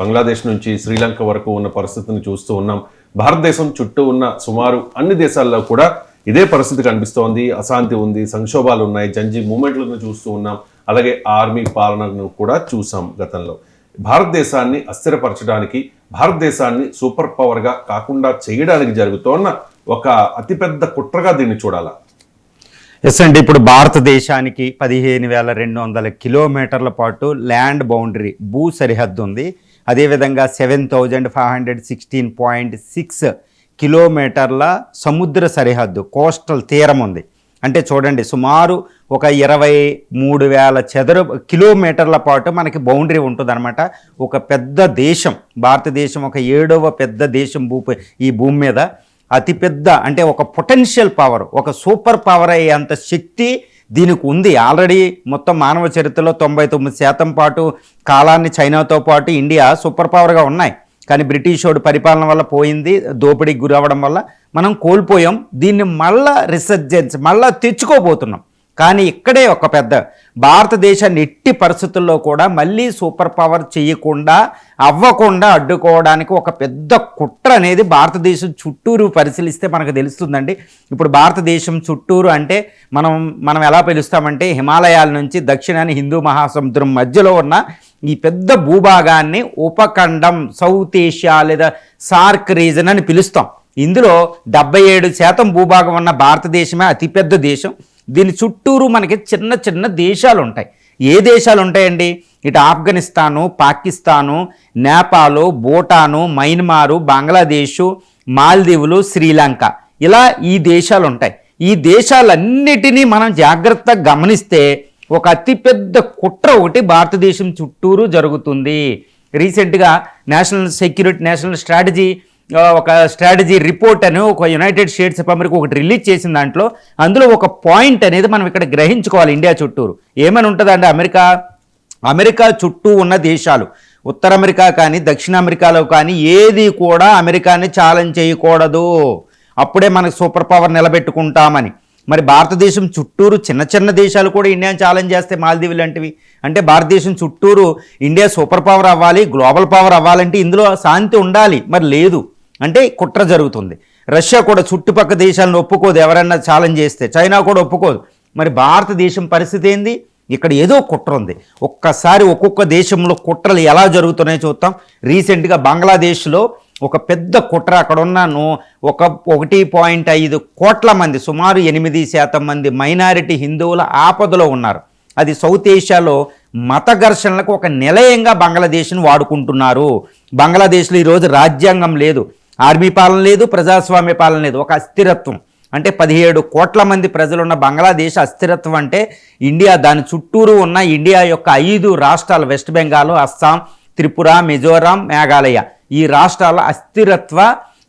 బంగ్లాదేశ్ నుంచి శ్రీలంక వరకు ఉన్న పరిస్థితిని చూస్తూ ఉన్నాం. భారతదేశం చుట్టూ ఉన్న సుమారు అన్ని దేశాల్లో కూడా ఇదే పరిస్థితి కనిపిస్తోంది. అశాంతి ఉంది సంక్షోభాలు ఉన్నాయి జంజీ మూమెంట్లను చూస్తూ ఉన్నాం. అలాగే ఆర్మీ పాలనను కూడా చూసాం గతంలో. భారతదేశాన్ని అస్థిరపరచడానికి భారతదేశాన్ని సూపర్ పవర్గా కాకుండా చేయడానికి జరుగుతోన్న ఒక అతిపెద్ద కుట్రగా దీన్ని చూడాలా? ఎస్ అండి ఇప్పుడు భారతదేశానికి పదిహేను వేల రెండు వందల కిలోమీటర్ల పాటు ల్యాండ్ బౌండరీ భూ సరిహద్దు ఉంది. అదేవిధంగా seven thousand five hundred sixteen point six కిలోమీటర్ల సముద్ర సరిహద్దు కోస్టల్ తీరం ఉంది. అంటే చూడండి సుమారు ఒక ఇరవై మూడు వేల చదరు కిలోమీటర్ల పాటు మనకి బౌండరీ ఉంటుందన్నమాట. ఒక పెద్ద దేశం భారతదేశం ఒక ఏడవ పెద్ద దేశం భూ ఈ భూమి మీద. అతిపెద్ద అంటే ఒక పొటెన్షియల్ పవర్ ఒక సూపర్ పవర్ అయ్యేంత శక్తి దీనికి ఉంది ఆల్రెడీ మొత్తం మానవ చరిత్రలో తొంభై తొమ్మిది శాతం పాటు కాలాన్ని చైనాతో పాటు ఇండియా సూపర్ పవర్గా ఉన్నాయి. కానీ బ్రిటిషోడు పరిపాలన వల్ల పోయింది దోపిడీకి గురవడం వల్ల మనం కోల్పోయాం. దీన్ని మళ్ళా రిసర్జెన్స్ మళ్ళా తెచ్చుకోబోతున్నాం. కానీ ఇక్కడే ఒక పెద్ద భారతదేశాన్ని ఎట్టి పరిస్థితుల్లో కూడా మళ్ళీ సూపర్ పవర్ చేయకుండా అవ్వకుండా అడ్డుకోవడానికి ఒక పెద్ద కుట్ర అనేది భారతదేశం చుట్టూరు పరిశీలిస్తే మనకు తెలుస్తుందండి. ఇప్పుడు భారతదేశం చుట్టూరు అంటే మనం మనం ఎలా పిలుస్తామంటే హిమాలయాల నుంచి దక్షిణాన్ని హిందూ మహాసముద్రం మధ్యలో ఉన్న ఈ పెద్ద భూభాగాన్ని ఉపఖండం సౌత్ ఏషియా లేదా సార్క్ రీజన్ అని పిలుస్తాం. ఇందులో డెబ్బై ఏడు శాతం భూభాగం ఉన్న భారతదేశమే అతిపెద్ద దేశం. దీని చుట్టూరు మనకి చిన్న చిన్న దేశాలు ఉంటాయి ఏ దేశాలు ఉంటాయండి ఇటు ఆఫ్ఘనిస్తాను పాకిస్తాను నేపాలు భూటాను మయన్మారు బంగ్లాదేశు మాల్దీవులు శ్రీలంక. ఇలా ఈ దేశాలు ఉంటాయి ఈ దేశాలన్నిటినీ మనం జాగ్రత్తగా గమనిస్తే ఒక అతిపెద్ద కుట్ర ఒకటి భారతదేశం చుట్టూరు జరుగుతుంది. రీసెంట్గా నేషనల్ సెక్యూరిటీ నేషనల్ స్ట్రాటజీ ఒక స్ట్రాటజీ రిపోర్ట్ అని ఒక యునైటెడ్ స్టేట్స్ ఆఫ్ అమెరికా ఒకటి రిలీజ్ చేసిన దాంట్లో అందులో ఒక పాయింట్ అనేది మనం ఇక్కడ గ్రహించుకోవాలి ఇండియా చుట్టూరు. ఏమని ఉంటుందంటే అమెరికా? అమెరికా చుట్టూ ఉన్న దేశాలు ఉత్తర అమెరికా కానీ దక్షిణ అమెరికాలో కానీ ఏది కూడా అమెరికాని ఛాలెంజ్ చేయకూడదు. అప్పుడే మనకు సూపర్ పవర్ నిలబెట్టుకుంటామని. మరి భారతదేశం చుట్టూరు చిన్న చిన్న దేశాలు కూడా ఇండియాని ఛాలెంజ్ చేస్తే మాల్దీవులు లాంటివి అంటే భారతదేశం చుట్టూరు ఇండియా సూపర్ పవర్ అవ్వాలి గ్లోబల్ పవర్ అవ్వాలంటే ఇందులో శాంతి ఉండాలి. మరి లేదు. అంటే కుట్ర జరుగుతుంది. రష్యా కూడా చుట్టుపక్క దేశాలను ఒప్పుకోదు. ఎవరైనా ఛాలెంజ్ చేస్తే చైనా కూడా ఒప్పుకోదు. మరి భారతదేశం పరిస్థితి ఏంది? ఇక్కడ ఏదో కుట్ర ఉంది. ఒక్కసారి ఒక్కొక్క దేశంలో కుట్రలు ఎలా జరుగుతున్నాయో చూద్దాం. రీసెంట్గా బంగ్లాదేశ్లో ఒక పెద్ద కుట్ర అక్కడ ఉన్నాను ఒక ఒకటి పాయింట్ ఐదు కోట్ల మంది సుమారు ఎనిమిది శాతం మంది మైనారిటీ హిందువుల ఆపదలో ఉన్నారు. అది సౌత్ ఏషియాలో మత ఘర్షణలకు ఒక నిలయంగా బంగ్లాదేశ్ను వాడుకుంటున్నారు. బంగ్లాదేశ్లో ఈరోజు రాజ్యాంగం లేదు. ఆర్మీ పాలన లేదు ప్రజాస్వామ్య పాలన లేదు. ఒక అస్థిరత్వం. అంటే పదిహేడు కోట్ల మంది ప్రజలున్న బంగ్లాదేశ్ అస్థిరత్వం అంటే ఇండియా దాని చుట్టూరు ఉన్న ఇండియా యొక్క ఐదు రాష్ట్రాలు వెస్ట్ బెంగాల్ అస్సాం త్రిపుర మిజోరాం మేఘాలయ. ఈ రాష్ట్రాల అస్థిరత్వ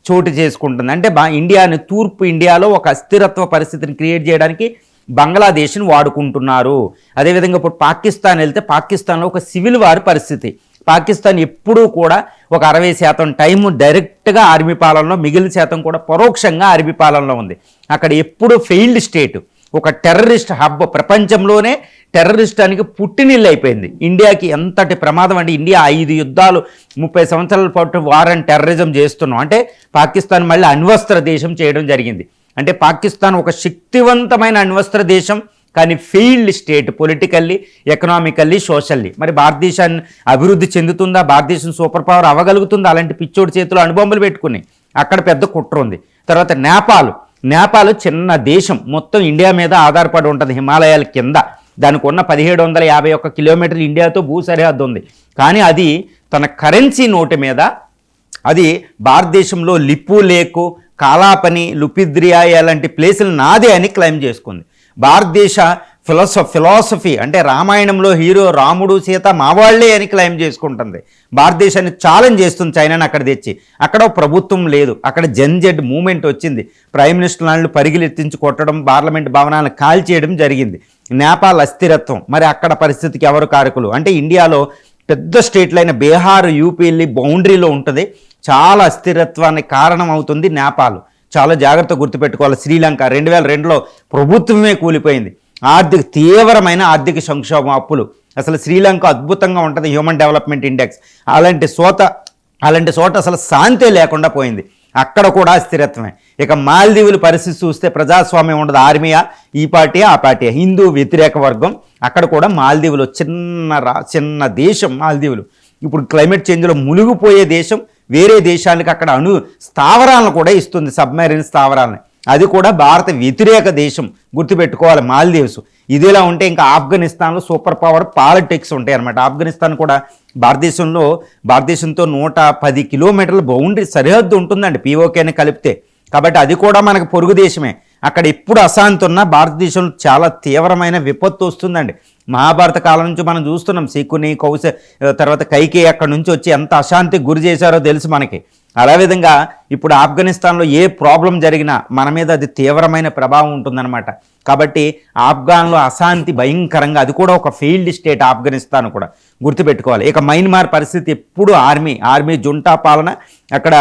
చోటు చేసుకుంటుంది. అంటే బా ఇండియాని తూర్పు ఇండియాలో ఒక అస్థిరత్వ పరిస్థితిని క్రియేట్ చేయడానికి బంగ్లాదేశ్ని వాడుకుంటున్నారు. అదేవిధంగా ఇప్పుడు పాకిస్తాన్ వెళ్తే పాకిస్తాన్లో ఒక సివిల్ వారి పరిస్థితి. పాకిస్తాన్ ఎప్పుడూ కూడా ఒక అరవై శాతం టైం డైరెక్ట్గా ఆర్మీ పాలనలో మిగిలిన శాతం కూడా పరోక్షంగా ఆర్మీ పాలనలో ఉంది. అక్కడ ఎప్పుడు ఫెయిల్డ్ స్టేట్ ఒక టెర్రరిస్ట్ హబ్ ప్రపంచంలోనే టెర్రరిస్ట్ అనికి పుట్టినిల్లు అయిపోయింది. ఇండియాకి ఎంతటి ప్రమాదం అంటే ఇండియా ఐదు యుద్ధాలు ముప్పై సంవత్సరాల పాటు వార్ అండ్ టెర్రరిజం చేస్తున్నాం. అంటే పాకిస్తాన్ మళ్ళీ అణ్వస్త్ర దేశం చేయడం జరిగింది. అంటే పాకిస్తాన్ ఒక శక్తివంతమైన అణ్వస్త్ర దేశం కానీ failed state politically economically socially. మరి భారతదేశాన్ని అభివృద్ధి చెందుతుందా? భారతదేశం సూపర్ పవర్ అవ్వగలుగుతుందా? అలాంటి పిచ్చోడి చేతిలో అనుబొమ్మలు పెట్టుకుని అక్కడ పెద్ద కుట్ర ఉంది. తర్వాత నేపాల్. నేపాల్ చిన్న దేశం. మొత్తం ఇండియా మీద ఆధారపడి ఉంటుంది హిమాలయాల కింద. దానికి ఉన్న పదిహేడు వందల యాభై ఒక్క కిలోమీటర్లు ఇండియాతో భూ సరిహద్దు ఉంది. కానీ అది తన కరెన్సీ నోటు మీద అది భారతదేశంలో లిప్పు లేకు కాలాపని లుపిద్రియా లాంటి ప్లేసులు నాదే అని క్లెయిమ్ చేసుకుంది. భారతదేశ ఫిలాసఫ ఫిలాసఫీ అంటే రామాయణంలో హీరో రాముడు సీత మావాళ్ళే అని క్లెయిమ్ చేసుకుంటుంది. భారతదేశాన్ని ఛాలెంజ్ చేస్తుంది చైనాని అక్కడ తెచ్చి. అక్కడ ప్రభుత్వం లేదు. అక్కడ జెడ్ మూమెంట్ వచ్చింది. ప్రైమ్ మినిస్టర్ వాళ్ళు పరిగిలెత్తించి కొట్టడం పార్లమెంట్ భవనాలను కాల్చేయడం జరిగింది. నేపాల్ అస్థిరత్వం. మరి అక్కడ పరిస్థితికి ఎవరు కారకులు? అంటే ఇండియాలో పెద్ద స్టేట్లైన బీహార్ యూపీ వెళ్ళి బౌండరీలో ఉంటుంది. చాలా అస్థిరత్వానికి కారణం అవుతుంది నేపాల్. చాలా జాగ్రత్త గుర్తుపెట్టుకోవాలి. శ్రీలంక రెండు వేల రెండులో ప్రభుత్వమే కూలిపోయింది. ఆర్థిక తీవ్రమైన ఆర్థిక సంక్షోభం అప్పులు. అసలు శ్రీలంక అద్భుతంగా ఉంటుంది హ్యూమన్ డెవలప్మెంట్ ఇండెక్స్. అలాంటి సోత అలాంటి చోట అసలు శాంతే లేకుండా పోయింది. అక్కడ కూడా స్థిరత్వమే ఇక మాల్దీవుల పరిస్థితి చూస్తే ప్రజాస్వామ్యం ఉండదు. ఆర్మీయా ఈ పార్టీ ఆ పార్టీ హిందూ వ్యతిరేక వర్గం. అక్కడ కూడా మాల్దీవులు చిన్న రా చిన్న దేశం మాల్దీవులు. ఇప్పుడు క్లైమేట్ చేంజ్లో మునిగిపోయే దేశం వేరే దేశాలకు అక్కడ అణు స్థావరాలను కూడా ఇస్తుంది సబ్మెరీన్ స్థావరాలను. అది కూడా భారత వ్యతిరేక దేశం. గుర్తుపెట్టుకోవాలి మాల్దీవ్స్. ఇదిలా ఉంటే ఇంకా ఆఫ్ఘనిస్తాన్లో సూపర్ పవర్ పాలిటిక్స్ ఉంటాయి అనమాట ఆఫ్ఘనిస్తాన్ కూడా భారతదేశంలో భారతదేశంతో నూట పది కిలోమీటర్ల బౌండరీ సరిహద్దు ఉంటుందండి పీఓకేని కలిపితే. కాబట్టి అది కూడా మనకు పొరుగు దేశమే. అక్కడ ఎప్పుడు అశాంతి ఉన్నా భారతదేశంలో చాలా తీవ్రమైన విపత్తు వస్తుందండి. మహాభారత కాలం నుంచి మనం చూస్తున్నాం. శకుని కౌశ తర్వాత కైకే అక్కడ నుంచి వచ్చి ఎంత అశాంతికి గురి చేశారో తెలుసు మనకి. అదేవిధంగా ఇప్పుడు ఆఫ్ఘనిస్తాన్లో ఏ ప్రాబ్లం జరిగినా మన మీద అది తీవ్రమైన ప్రభావం ఉంటుందన్నమాట. కాబట్టి ఆఫ్ఘాన్లో అశాంతి భయంకరంగా అది కూడా ఒక ఫీల్డ్ స్టేట్ ఆఫ్ఘనిస్తాన్ కూడా గుర్తుపెట్టుకోవాలి. ఇక మైన్మార్ పరిస్థితి ఎప్పుడు ఆర్మీ ఆర్మీ జుంటా పాలన అక్కడ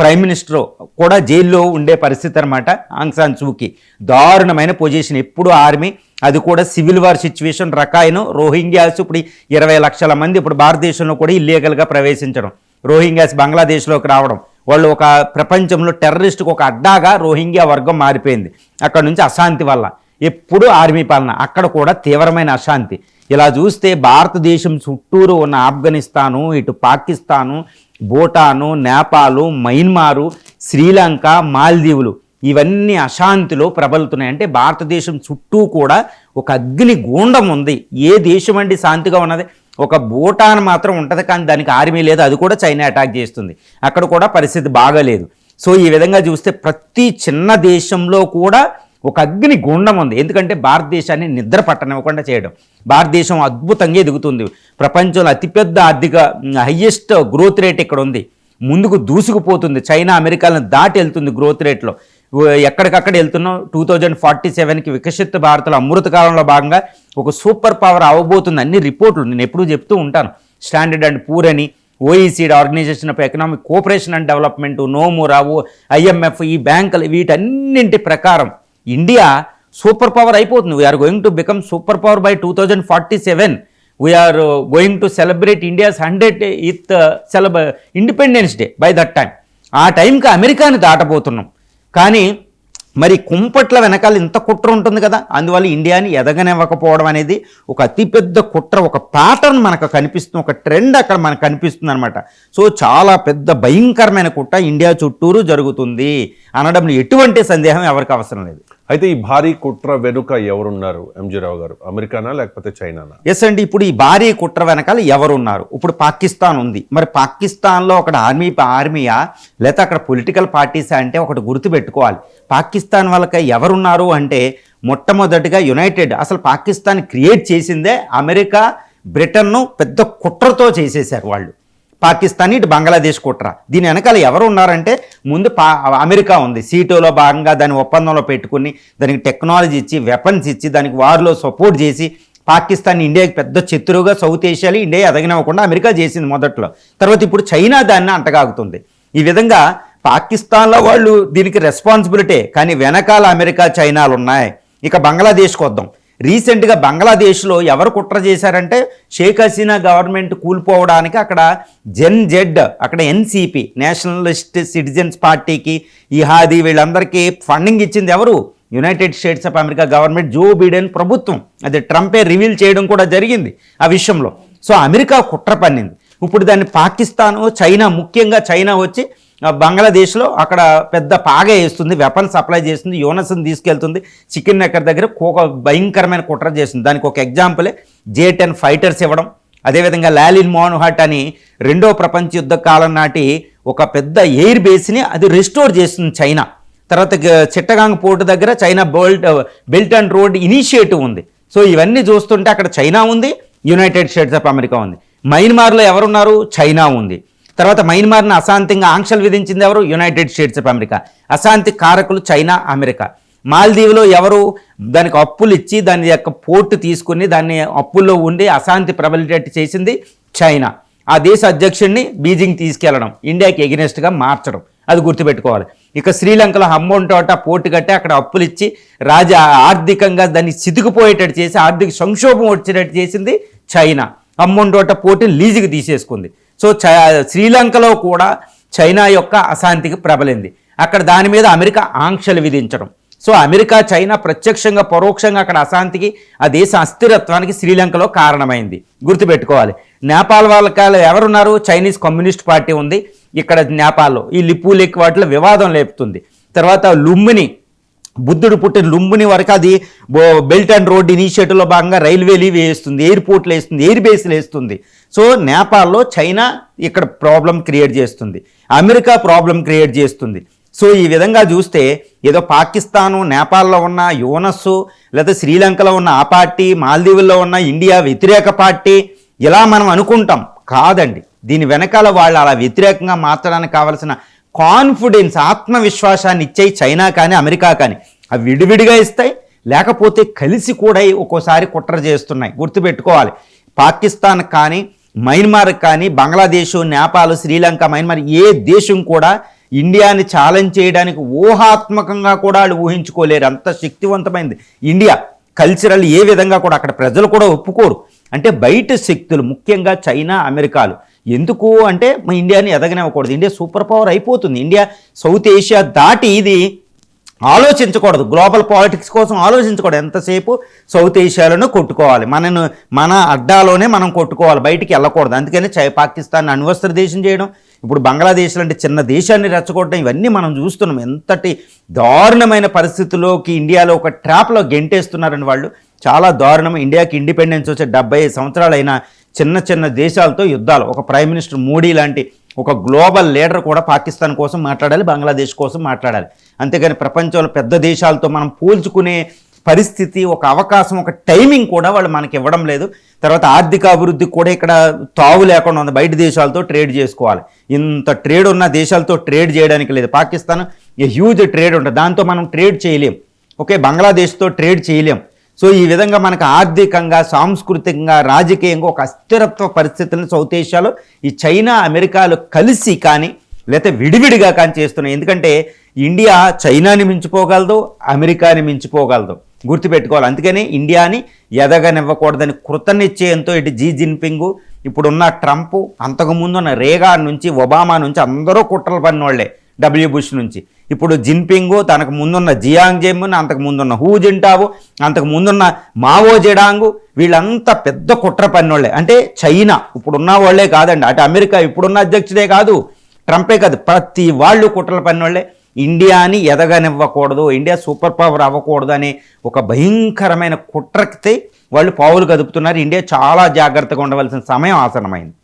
ప్రైమ్ మినిస్టర్ కూడా జైల్లో ఉండే పరిస్థితి అనమాట ఆంగ్సాన్ సూకి దారుణమైన పొజిషన్. ఎప్పుడు ఆర్మీ అది కూడా సివిల్ వార్ సిచ్యువేషన్ రకాయను రోహింగ్యాస్ ఇప్పుడు ఇరవై లక్షల మంది ఇప్పుడు భారతదేశంలో కూడా ఇల్లీగల్గా ప్రవేశించడం. రోహింగ్యాస్ బంగ్లాదేశ్లోకి రావడం. వాళ్ళు ఒక ప్రపంచంలో టెర్రరిస్ట్కి ఒక అడ్డాగా రోహింగ్యా వర్గం మారిపోయింది. అక్కడ నుంచి అశాంతి వల్ల. ఎప్పుడు ఆర్మీ పాలన అక్కడ కూడా తీవ్రమైన అశాంతి. ఇలా చూస్తే భారతదేశం చుట్టూరు ఉన్న ఆఫ్ఘనిస్తాను ఇటు పాకిస్తాను భూటాను నేపాలు మయన్మారు శ్రీలంక మాల్దీవులు ఇవన్నీ అశాంతిలో ప్రబలుతున్నాయి. అంటే భారతదేశం చుట్టూ కూడా ఒక అగ్ని గూండం ఉంది. ఏ దేశం అండి శాంతిగా ఉన్నది? ఒక భూటాన్ మాత్రం ఉంటుంది కానీ దానికి ఆర్మీ లేదు. అది కూడా చైనా అటాక్ చేస్తుంది. అక్కడ కూడా పరిస్థితి బాగాలేదు. సో ఈ విధంగా చూస్తే ప్రతి చిన్న దేశంలో కూడా ఒక అగ్ని గుండం ఉంది. ఎందుకంటే భారతదేశాన్ని నిద్ర పట్టనివ్వకుండా చేయడం. భారతదేశం అద్భుతంగా ఎదుగుతుంది. ప్రపంచంలో అతిపెద్ద ఆర్థిక హయ్యెస్ట్ గ్రోత్ రేట్ ఇక్కడ ఉంది. ముందుకు దూసుకుపోతుంది. చైనా అమెరికాలను దాటి వెళ్తుంది గ్రోత్ రేట్లో ఎక్కడికక్కడ వెళ్తున్నాం? టూ థౌజండ్ ఫార్టీ సెవెన్కి వికసిత భారత్లో అమృత కాలంలో భాగంగా ఒక సూపర్ పవర్ అవ్వబోతుంది అన్ని రిపోర్ట్లు నేను ఎప్పుడూ చెప్తూ ఉంటాను. స్టాండర్డ్ అండ్ పూర్ అని OECD Organisation of Economic Cooperation and Development Nomura oh IMF ఈ బ్యాంకులు వీటన్నింటి ప్రకారం ఇండియా సూపర్ పవర్ అయిపోతుంది. We're going to become super power by two thousand forty seven we're going to celebrate India's hundredth celeb independence day by that time ఆ టైంకి అమెరికాని దాటబోతున్నాం. కానీ మరి కుంపట్ల వెనకాల ఇంత కుట్ర ఉంటుంది కదా? అందువల్ల ఇండియాని ఎదగనివ్వకపోవడం అనేది ఒక అతిపెద్ద కుట్ర ఒక ప్యాటర్న్ మనకు కనిపిస్తుంది ఒక ట్రెండ్ అక్కడ మనకు కనిపిస్తుంది అనమాట సో చాలా పెద్ద భయంకరమైన కుట్ర ఇండియా చుట్టూరు జరుగుతుంది. అనడంలో ఎటువంటి సందేహం ఎవరికి అవసరం లేదు. అయితే ఈ భారీ కుట్ర వెనుక ఎవరున్నారు? ఎంజీ రావు గారు. అమెరికానా లేకపోతే చైనానా? ఎస్ అండి ఇప్పుడు ఈ భారీ కుట్ర వెనకాల ఎవరున్నారు? ఇప్పుడు పాకిస్తాన్ ఉంది. మరి పాకిస్తాన్లో ఒకటి ఆర్మీ ఆర్మీయా? లేకపోతే అక్కడ పొలిటికల్ పార్టీసా అంటే ఒకటి గుర్తుపెట్టుకోవాలి. పాకిస్తాన్ వాళ్ళకి ఎవరున్నారు అంటే మొట్టమొదటిగా యునైటెడ్ అసలు పాకిస్తాన్ క్రియేట్ చేసిందే అమెరికా బ్రిటన్ను పెద్ద కుట్రతో చేసేశారు వాళ్ళు. పాకిస్తాన్ ఇటు బంగ్లాదేశ్ కుట్ర. దీని వెనకాల ఎవరు ఉన్నారంటే ముందు పా అమెరికా ఉంది. సీటోలో భాగంగా దాని ఒప్పందంలో పెట్టుకుని దానికి టెక్నాలజీ ఇచ్చి వెపన్స్ ఇచ్చి దానికి వారిలో సపోర్ట్ చేసి పాకిస్తాన్ ఇండియాకి పెద్ద శత్రువుగా సౌత్ ఏషియాలో ఇండియా ఎదగనివ్వకుండా అమెరికా చేసింది మొదట్లో. తర్వాత ఇప్పుడు చైనా దాన్ని అంటగాగుతుంది ఈ విధంగా పాకిస్తాన్లో వాళ్ళు దీనికి రెస్పాన్సిబిలిటీ కానీ వెనకాల అమెరికా చైనాలు ఉన్నాయి. ఇక బంగ్లాదేశ్కి వద్దాం. రీసెంట్గా బంగ్లాదేశ్లో ఎవరు కుట్ర చేశారంటే షేక్ హసీనా గవర్నమెంట్ కూలిపోవడానికి అక్కడ జెన్ జెడ్ అక్కడ ఎన్సీపీ నేషనలిస్ట్ సిటిజన్స్ పార్టీకి ఇహాది వీళ్ళందరికీ ఫండింగ్ ఇచ్చింది ఎవరు? United States of America government Joe Biden ప్రభుత్వం. అది ట్రంపే రివీల్ చేయడం కూడా జరిగింది ఆ విషయంలో. సో అమెరికా కుట్ర పన్నింది. ఇప్పుడు దాన్ని పాకిస్తాను చైనా ముఖ్యంగా చైనా వచ్చి బంగ్లాదేశ్లో అక్కడ పెద్ద పాగ వేస్తుంది వెపన్ సప్లై చేస్తుంది యోనస్ని తీసుకెళ్తుంది చికెన్ నెక్కర్ దగ్గర ఒక భయంకరమైన కుట్ర చేస్తుంది. దానికి ఒక ఎగ్జాంపులే జే టెన్ ఫైటర్స్ ఇవ్వడం. అదేవిధంగా లాలిన్ మోహన్హాట్ అని రెండో ప్రపంచ యుద్ధ కాలం నాటి ఒక పెద్ద ఎయిర్ బేస్ని అది రెస్టోర్ చేస్తుంది చైనా. తర్వాత చిట్టగాంగ్ పోర్టు దగ్గర China belt belt and road initiative ఉంది. సో ఇవన్నీ చూస్తుంటే అక్కడ చైనా ఉంది యునైటెడ్ స్టేట్స్ ఆఫ్ అమెరికా ఉంది. మయన్మార్లో ఎవరున్నారు? చైనా ఉంది. తర్వాత మయన్మార్ను అశాంతిగా ఆంక్షలు విధించింది ఎవరు? United States of America. అశాంతి కారకులు చైనా అమెరికా. మాల్దీవులో ఎవరు దానికి అప్పులు ఇచ్చి దాని యొక్క పోర్టు తీసుకుని దాన్ని అప్పుల్లో ఉండి అశాంతి ప్రబలిటట్టు చేసింది చైనా. ఆ దేశ అధ్యక్షుడిని బీజింగ్ తీసుకెళ్ళడం ఇండియాకి ఎగనెస్ట్గా మార్చడం. అది గుర్తుపెట్టుకోవాలి. ఇక శ్రీలంకలో హమ్మొంటోట పోటు కట్టి అక్కడ అప్పులు ఇచ్చి రాజా ఆర్థికంగా దాన్ని సితికిపోయేటట్టు చేసి ఆర్థిక సంక్షోభం వచ్చేటట్టు చేసింది చైనా. హమ్మొంటోట పోటీ లీజుకి తీసేసుకుంది. సో చ శ్రీలంకలో కూడా చైనా యొక్క అశాంతికి ప్రబలింది. అక్కడ దాని మీద అమెరికా ఆంక్షలు విధించడం. సో అమెరికా చైనా ప్రత్యక్షంగా పరోక్షంగా అక్కడ అశాంతికి ఆ దేశ అస్థిరత్వానికి శ్రీలంకలో కారణమైంది. గుర్తుపెట్టుకోవాలి. నేపాల్ వాళ్ళకాలు ఎవరున్నారు? చైనీస్ కమ్యూనిస్ట్ పార్టీ ఉంది. ఇక్కడ నేపాల్లో ఈ లిప్పులేక్ వాటిలో వివాదం లేపుతుంది. తర్వాత లుమ్మిని బుద్ధుడు పుట్టిన లుంబిని వరకు అది బో- బెల్ట్ అండ్ రోడ్ ఇనిషియేటివ్లో భాగంగా రైల్వేలు వేస్తుంది ఎయిర్పోర్ట్లు వేస్తుంది ఎయిర్ బేస్లు వేస్తుంది. సో నేపాల్లో చైనా ఇక్కడ ప్రాబ్లం క్రియేట్ చేస్తుంది. అమెరికా ప్రాబ్లం క్రియేట్ చేస్తుంది. సో ఈ విధంగా చూస్తే ఏదో పాకిస్తాను నేపాల్లో ఉన్న యోనస్ లేదా శ్రీలంకలో ఉన్న ఆ పార్టీ మాల్దీవుల్లో ఉన్న ఇండియా వ్యతిరేక పార్టీ ఇలా మనం అనుకుంటాం. కాదండి. దీని వెనకాల వాళ్ళు అలా వ్యతిరేకంగా మార్చడానికి కావలసిన కాన్ఫిడెన్స్ ఆత్మవిశ్వాసాన్ని ఇచ్చాయి చైనా కానీ అమెరికా కానీ. అవి విడివిడిగా ఇస్తాయి లేకపోతే కలిసి కూడా ఒక్కోసారి కుట్ర చేస్తున్నాయి. గుర్తుపెట్టుకోవాలి. పాకిస్తాన్ కానీ మయన్మార్ కానీ బంగ్లాదేశ్ నేపాల్ శ్రీలంక మయన్మార్ ఏ దేశం కూడా ఇండియాని ఛాలెంజ్ చేయడానికి ఊహాత్మకంగా కూడా వాళ్ళు ఊహించుకోలేరు. అంత శక్తివంతమైంది ఇండియా. కల్చరల్ ఏ విధంగా కూడా అక్కడ ప్రజలు కూడా ఒప్పుకోరు. అంటే బయట శక్తులు ముఖ్యంగా చైనా అమెరికాలు. ఎందుకు అంటే మా ఇండియాని ఎదగనివ్వకూడదు. ఇండియా సూపర్ పవర్ అయిపోతుంది. ఇండియా సౌత్ ఏషియా దాటి ఇది ఆలోచించకూడదు. గ్లోబల్ పాలిటిక్స్ కోసం ఆలోచించకూడదు. ఎంతసేపు సౌత్ ఏషియాలోనే కొట్టుకోవాలి. మనను మన అడ్డాలోనే మనం కొట్టుకోవాలి. బయటికి వెళ్ళకూడదు. అందుకని చై పాకిస్తాన్ అణ్వస్త్ర దేశం చేయడం ఇప్పుడు బంగ్లాదేశ్ లాంటి చిన్న దేశాన్ని రెచ్చగొట్టడం ఇవన్నీ మనం చూస్తున్నాం. ఎంతటి దారుణమైన పరిస్థితుల్లోకి ఇండియాలో ఒక ట్రాప్లో గెంటేస్తున్నారని వాళ్ళు చాలా దారుణం. ఇండియాకి ఇండిపెండెన్స్ వచ్చే డెబ్బై సంవత్సరాలైనా చిన్న చిన్న దేశాలతో యుద్ధాలు. ఒక ప్రైమ్ మినిస్టర్ మోడీ లాంటి ఒక గ్లోబల్ లీడర్ కూడా పాకిస్తాన్ కోసం మాట్లాడాలి బంగ్లాదేశ్ కోసం మాట్లాడాలి. అంతేగాని ప్రపంచంలో పెద్ద దేశాలతో మనం పోల్చుకునే పరిస్థితి ఒక అవకాశం ఒక టైమింగ్ కూడా వాళ్ళు మనకి ఇవ్వడం లేదు. తర్వాత ఆర్థిక అభివృద్ధి కూడా ఇక్కడ తావు లేకుండా ఉంది. బయట దేశాలతో ట్రేడ్ చేసుకోవాలి. ఇంత ట్రేడ్ ఉన్న దేశాలతో ట్రేడ్ చేయడానికి లేదు. పాకిస్తాన్ హ్యూజ్ ట్రేడ్ ఉంటుంది. దాంతో మనం ట్రేడ్ చేయలేం. ఓకే బంగ్లాదేశ్తో ట్రేడ్ చేయలేం. సో ఈ విధంగా మనకు ఆర్థికంగా సాంస్కృతికంగా రాజకీయంగా ఒక అస్థిరత్వ పరిస్థితులను సౌత్ ఏషియాలో ఈ చైనా అమెరికాలు కలిసి కానీ లేకపోతే విడివిడిగా కానీ చేస్తున్నాయి. ఎందుకంటే ఇండియా చైనాని మించిపోగలదు అమెరికాని మించిపోగలదు. గుర్తుపెట్టుకోవాలి. అందుకని ఇండియాని ఎదగనివ్వకూడదని కృతనిశ్చయంతో ఇటు జీ జిన్పింగ్ ఇప్పుడున్న ట్రంప్ అంతకుముందు ఉన్న రేగా నుంచి ఒబామా నుంచి అందరూ కుట్రలు పడినోళ్ళే డబ్ల్యూ బుష్ నుంచి. ఇప్పుడు జిన్పింగ్ తనకు ముందున్న జియాంగ్ జెమ్మున్ అంతకు ముందున్న హూ జింటావు అంతకు ముందున్న మావో జెడాంగు వీళ్ళంతా పెద్ద కుట్ర పన్నోళ్ళే. అంటే చైనా ఇప్పుడున్న వాళ్ళే కాదండి. అటు అమెరికా ఇప్పుడున్న అధ్యక్షుడే కాదు. ట్రంపే కాదు. ప్రతి వాళ్ళు కుట్రల పన్నోళ్ళే. ఇండియాని ఎదగనివ్వకూడదు ఇండియా సూపర్ పవర్ అవ్వకూడదు అనే ఒక భయంకరమైన కుట్రకితే వాళ్ళు పావులు కదుపుతున్నారు. ఇండియా చాలా జాగ్రత్తగా ఉండవలసిన సమయం ఆసనమైంది